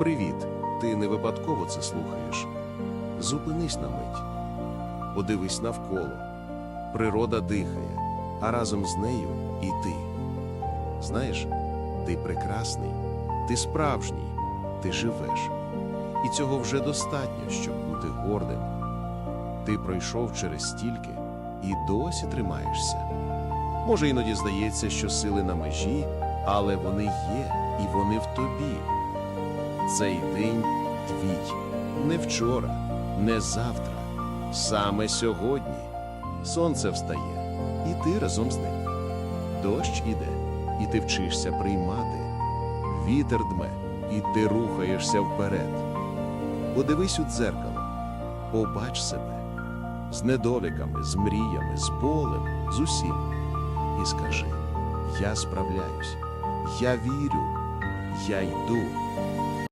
Привіт! Ти не випадково це слухаєш. Зупинись на мить. Подивись навколо. Природа дихає, а разом з нею і ти. Знаєш, ти прекрасний, ти справжній, ти живеш. І цього вже достатньо, щоб бути гордим. Ти пройшов через стільки і досі тримаєшся. Може, іноді здається, що сили на межі, але вони є, і вони в тобі. Цей день твій. Не вчора, не завтра, саме сьогодні. Сонце встає, і ти разом з ним. Дощ іде, і ти вчишся приймати. Вітер дме, і ти рухаєшся вперед. Подивись у дзеркало, побач себе з недоліками, з мріями, з болем, з усім. І скажи: Я справляюсь, я вірю, я йду,